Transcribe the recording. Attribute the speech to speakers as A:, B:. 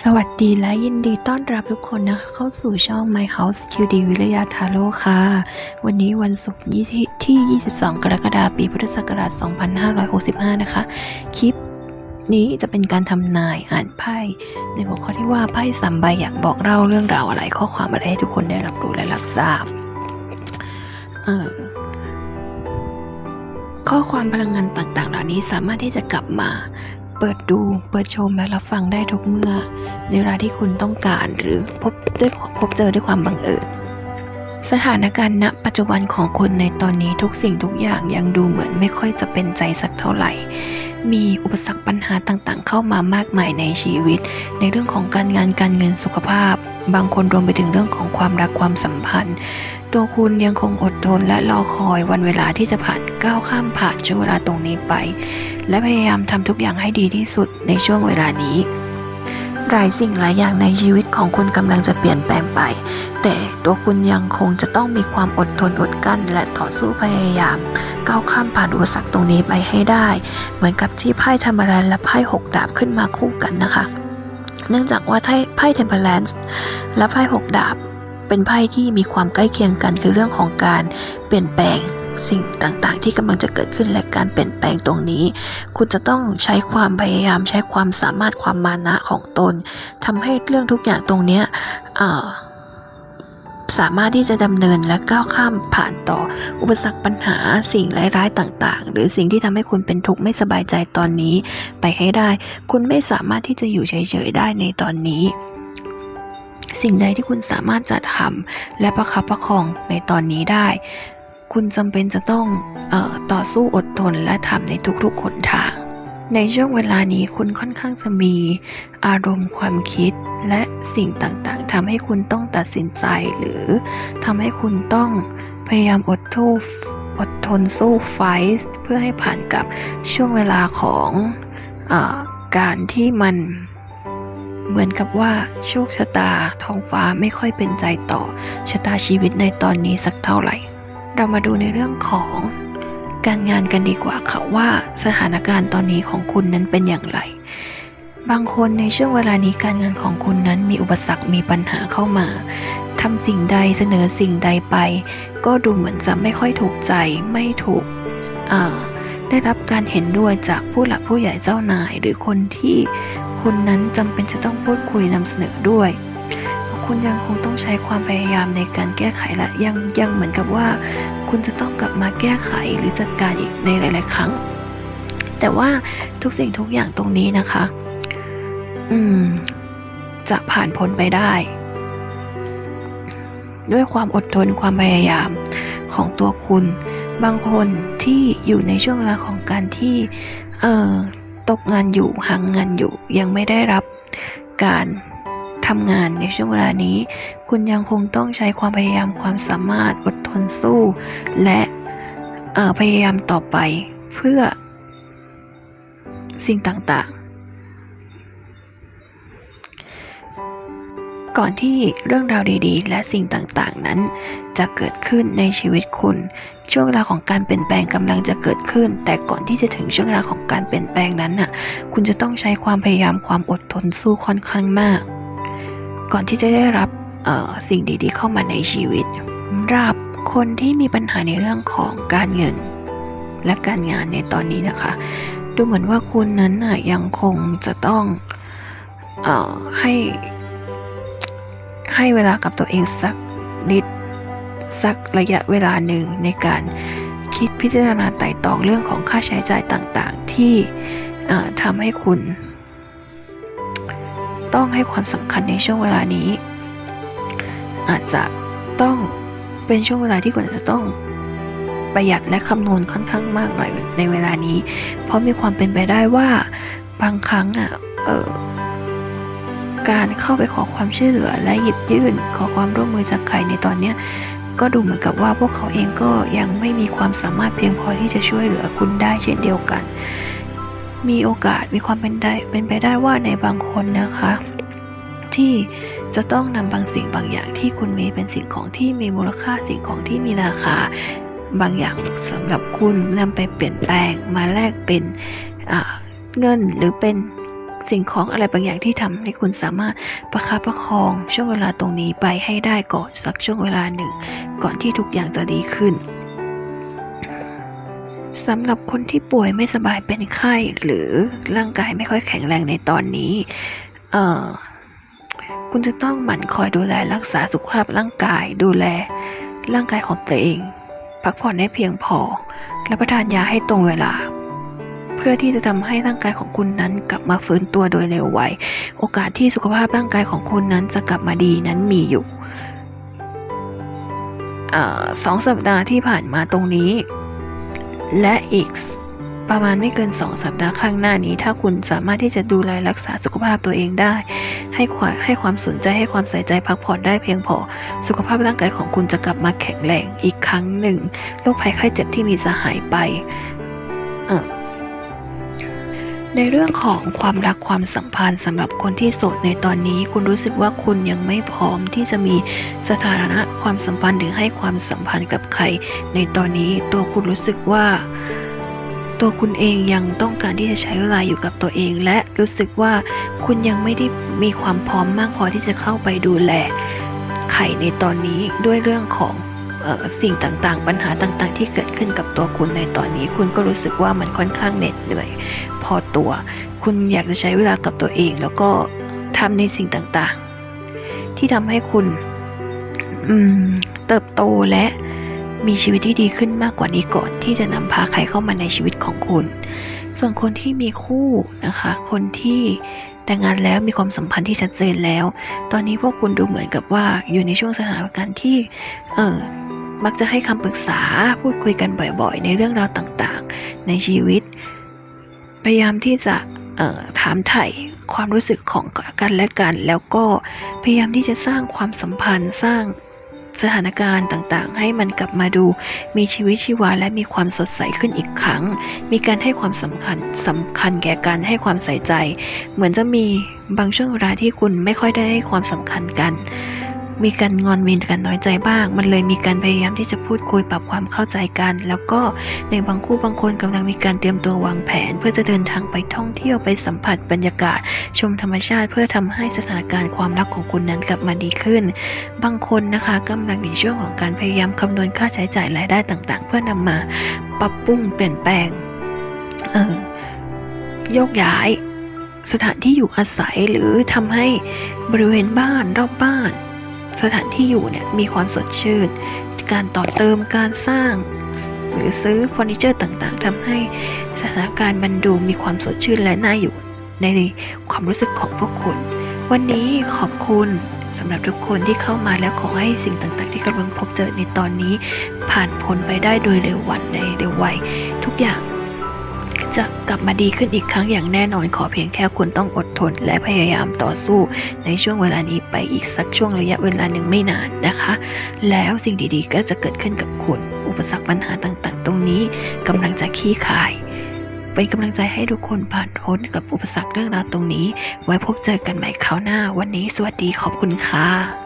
A: สวัสดีและยินดีต้อนรับทุกคนนะคะเข้าสู่ช่อง My House QD วิริยาทาโร่ค่ะ วันนี้วันศุกร์ที่ 22 กรกฎาคมปีพุทธศักราช 2565 นะคะ คลิปนี้จะเป็นการทำนายอ่านไพ่ในหัวข้อที่ว่าไพ่สามใบอยากบอกเล่าเรื่องราวอะไรข้อความอะไรให้ทุกคนได้รับรู้และรับทราบ เออข้อความพลังงานต่างๆ เหล่านี้สามารถที่จะกลับมา เปิดดู เปิดชมและรับฟังได้ทุกเมื่อ ในเวลาที่คุณต้องการหรือพบด้วยพบเจอด้วยความบังเอิญสถานการณ์ณปัจจุบันของคุณในตอนนี้ทุกสิ่งทุกอย่างยังดูเหมือนไม่ค่อยจะเป็นใจสักเท่าไหร่ มีอุปสรรคปัญหาต่างๆ เข้ามามากมายในชีวิต ในเรื่องของการงานการเงินสุขภาพ บางคนรวมไปถึงเรื่องของความรักความสัมพันธ์ ตัวคุณยังคงอดทนและรอคอยวันเวลาที่จะผ่านก้าวข้ามผ่านช่วงเวลาตรงนี้ไป และพยายามทำทุกอย่างให้ดีที่สุดในช่วงเวลานี้ หลายสิ่งหลายอย่างในชีวิตของคุณกำลังจะเปลี่ยนแปลงไป แต่ตัวคุณยังคงจะต้องมีความอดทนอดกลั้น และต่อสู้พยายามก้าวข้ามผ่านอุปสรรคตรงนี้ไปให้ได้ เหมือนกับที่ไพ่ธรรมรันและไพ่หกดาบขึ้นมาคู่กันนะคะ เนื่องจากว่าไพ่ไพ่เทมเพลนซ์และไพ่หกดาบ เป็นไพ่ที่มีความใกล้เคียงกันคือเรื่องของการเปลี่ยนแปลงสิ่งต่างๆ ที่กำลังจะเกิดขึ้นและการเปลี่ยนแปลงตรงนี้ คุณจะต้องใช้ความพยายามใช้ความสามารถความมานะของตนทำให้เรื่องทุกอย่างตรงนี้สามารถที่จะดำเนินและก้าวข้ามผ่านต่ออุปสรรคปัญหาสิ่งร้ายๆต่าง ๆ หรือสิ่งที่ทำให้คุณเป็นทุกข์ไม่สบายใจตอนนี้ไปให้ได้ คุณไม่สามารถที่จะอยู่เฉยๆได้ในตอนนี้ สิ่งใดที่คุณสามารถจะทำและประคับประคองในตอนนี้ได้ คุณจำเป็นจะต้องออต่อสู้อดทนและทำในทุกๆหนทาง ในช่วงเวลานี้คุณค่อนข้างจะมีอารมณ์ความคิดและสิ่งต่างๆทำให้คุณต้องตัดสินใจหรือทำให้คุณต้องพยายามอดทูอดทนสู้ไฟเพื่อให้ผ่านกับช่วงเวลาของอการที่มัน เหมือนกับว่าโชคชะตาท้องฟ้าไม่ค่อยเป็นใจต่อชะตาชีวิตในตอนนี้สักเท่าไหร่ เรามาดูในเรื่องของการงานกันดีกว่าค่ะว่าสถานการณ์ตอนนี้ของคุณนั้นเป็นอย่างไร บางคนในช่วงเวลานี้การงานของคุณนั้นมีอุปสรรคมีปัญหาเข้ามาทำสิ่งใดเสนอสิ่งใดไป ก็ดูเหมือนจะไม่ค่อยถูกใจไม่ถูกได้รับการเห็นด้วยจากผู้หลักผู้ใหญ่เจ้านาย หรือคนที่ คุณนั้นจำเป็นจะต้องพูดคุยนำเสนอด้วย คุณยังคงต้องใช้ความพยายามในการแก้ไขและยังยังเหมือนกับว่า คุณจะต้องกลับมาแก้ไขหรือจัดการอีกในหลาย ๆ ครั้ง แต่ว่าทุกสิ่งทุกอย่างตรงนี้นะคะ อืม จะผ่านพ้นไปได้ ด้วยความอดทนความพยายามของตัวคุณ บางคนที่อยู่ในช่วงเวลาของการที่ เอ่อ ตกงานอยู่หางงานอยู่ ยังไม่ได้รับการทำงานในช่วงเวลานี้ คุณยังคงต้องใช้ความพยายามความสามารถอดทนสู้ และพยายามต่อไปเพื่อสิ่งต่างๆ ก่อนที่เรื่องราวดีๆ และสิ่งต่างๆ นั้น จะเกิดขึ้นในชีวิตคุณ ช่วงเวลาของการเปลี่ยนแปลงกำลังจะเกิดขึ้น แต่ก่อนที่จะถึงช่วงเวลาของการเปลี่ยนแปลงนั้นน่ะ คุณจะต้องใช้ความพยายามความอดทนสู้ค่อนข้างมาก ก่อนที่จะได้รับสิ่งดีๆ เข้ามาในชีวิตรับคนที่มีปัญหาในเรื่องของการเงิน และการงานในตอนนี้นะคะ ดูเหมือนว่าคุณนั้นน่ะยังคงจะต้องออให้ ให้เวลากับตัวเองสักนิด สักระยะเวลาหนึ่งในการคิดพิจารณาไต่ตองเรื่องของค่าใช้จ่ายต่างๆ ที่ทำให้คุณ ต้องให้ความสำคัญในช่วงเวลานี้ อาจจะต้องเป็นช่วงเวลาที่คุณจจะต้องประหยัดและคำนวณค่อนข้างมากหน่อยในเวลานี้ เพราะมีความเป็นไปได้ว่าบางครั้งอะเออ การเข้าไปขอความช่วยเหลือและหยิบยื่นขอความร่วมมือจากใครในตอนเนี้ก็ดูเหมือนกับว่าพวกเขาเองก็ยังไม่มีความสามารถเพียงพอที่จะช่วยเหลือคุณได้เช่นเดียวกัน มีโอกาสมีความเป็นได้เป็นไปได้ว่าในบางคนนะคะ ที่จะต้องนำบางสิ่งบางอย่างที่คุณมีเป็นสิ่งของที่มีมูลค่าสิ่งของที่มีราคาบางอย่างสำหรับคุณนำไปเปลี่ยนแปลงมาแลกเป็นเงินหรือเป็น สิ่งของอะไรบางอย่างที่ทำให้คุณสามารถประคับประคองช่วงเวลาตรงนี้ไปให้ได้ก่อนสักช่วงเวลาหนึ่ง ก่อนที่ทุกอย่างจะดีขึ้นสำหรับคนที่ป่วยไม่สบายเป็นไข้หรือร่างกายไม่ค่อยแข็งแรงในตอนนี้ เอ่อ คุณจะต้องหมั่นคอยดูแลรักษาสุขภาพร่างกาย ดูแลร่างกายของตัวเอง พักผ่อนให้เพียงพอรับประทานยาให้ตรงเวลา พื่อที่จะทำให้ร่างกายของคุณนั้นกลับมาฟื้นตัวโดยเร็วไว โอกาสที่สุขภาพร่างกายของคุณนั้นจะกลับมาดีนั้นมีอยู่สองสัปดาห์ที่ผ่านมาตรงนี้ และอีกประมาณไม่เกินสองสัปดาห์ข้างหน้านี้ ถ้าคุณสามารถที่จะดูแลรักษาสุขภาพตัวเองได้ ให้ความให้ความสนใจให้ความใส่ใจพักผ่อนได้เพียงพอ สุขภาพร่างกายของคุณจะกลับมาแข็งแรงอีกครั้งหนึ่งโรคภัยไข้เจ็บที่มีจะหายไป เอ่อ ในเรื่องของความรักความสัมพันธ์สำหรับคนที่โสดในตอนนี้ คุณรู้สึกว่าคุณยังไม่พร้อมที่จะมีสถานะความสัมพันธ์หรือให้ความสัมพันธ์กับใคร ในตอนนี้ตัวคุณรู้สึกว่า ตัวคุณเองยังต้องการที่จะใช้เวลาอยู่กับตัวเอง และรู้สึกว่าคุณยังไม่ได้มีความพร้อมมากพอที่จะเข้าไปดูแลใครในตอนนี้ด้วยเรื่องของ สิ่งต่างๆ ปัญหาต่างๆ ที่เกิดขึ้นกับตัวคุณในตอนนี้ คุณก็รู้สึกว่ามันค่อนข้างเหน็ดเหนื่อย พอตัว คุณอยากจะใช้เวลากับตัวเอง แล้วก็ทำในสิ่งต่างๆ ที่ทำให้คุณเติบโตและมีชีวิตที่ดีขึ้นมากกว่านี้ก่อน ที่จะนำพาใครเข้ามาในชีวิตของคุณ ส่วนคนที่มีคู่นะคะ คนที่แต่งงานแล้วมีความสัมพันธ์ที่ชัดเจนแล้ว ตอนนี้พวกคุณดูเหมือนกับว่าอยู่ในช่วงสถานการณ์ที่ เออ มักจะให้คำปรึกษาพูดคุยกันบ่อยๆ ในเรื่องราวต่างๆ ในชีวิต พยายามที่จะถามไถ่ความรู้สึกของกันและกัน แล้วก็พยายามที่จะสร้างความสัมพันธ์สร้างสถานการณ์ต่างๆ ให้มันกลับมาดูมีชีวิตชีวาและมีความสดใสขึ้นอีกครั้ง มีการให้ความสำคัญสำคัญแก่การให้ความใส่ใจ เหมือนจะมีบางช่วงเวลาที่คุณไม่ค่อยได้ให้ความสำคัญกัน มีการงอนมีกันน้อยใจบ้าง มันเลยมีการพยายามที่จะพูดคุยปรับความเข้าใจกัน แล้วก็ในบางคู่บางคนกำลังมีการเตรียมตัววางแผน เพื่อจะเดินทางไปท่องเที่ยวไปสัมผัสบรรยากาศ ชมธรรมชาติ เพื่อทำให้สถานการณ์ความรักของคุณนั้นกลับมาดีขึ้น บางคนนะคะกำลังในช่วงของการพยายามคำนวณค่าใช้จ่ายรายได้ต่างๆ เพื่อนำมาปรับปรุงเปลี่ยนแปลงเออโยกย้ายสถานที่อยู่อาศัยหรือทำให้บริเวณบ้านรอบบ้าน สถานที่อยู่เนี่ยมีความสดชื่น การต่อเติมการสร้าง หรือซื้อเฟอร์นิเจอร์ต่างๆทำให้สถานการณ์มันดูมีความสดชื่นและน่าอยู่ในความรู้สึกของพวกคุณ วันนี้ขอบคุณสำหรับทุกคนที่เข้ามาแล้วขอให้สิ่งต่างๆ ที่กำลังพบเจอในตอนนี้ ผ่านพ้นไปได้โดยเร็ววันในเร็วไวทุกอย่าง จะกลับมาดีขึ้นอีกครั้งอย่างแน่นอนขอเพียงแค่คุณต้องอดทน และพยายามต่อสู้ในช่วงเวลานี้ไปอีกสักช่วงระยะเวลาหนึ่งไม่นานนะคะ แล้วสิ่งดีๆ ก็จะเกิดขึ้นกับคุณ อุปสรรคปัญหาต่างๆ ตรงนี้กำลังจะขี้คายเป็นกำลังใจให้ทุกคนผ่านพ้นกับอุปสรรคเรื่องราวตรงนี้ ไว้พบเจอกันใหม่คราวหน้า วันนี้สวัสดีขอบคุณค่ะ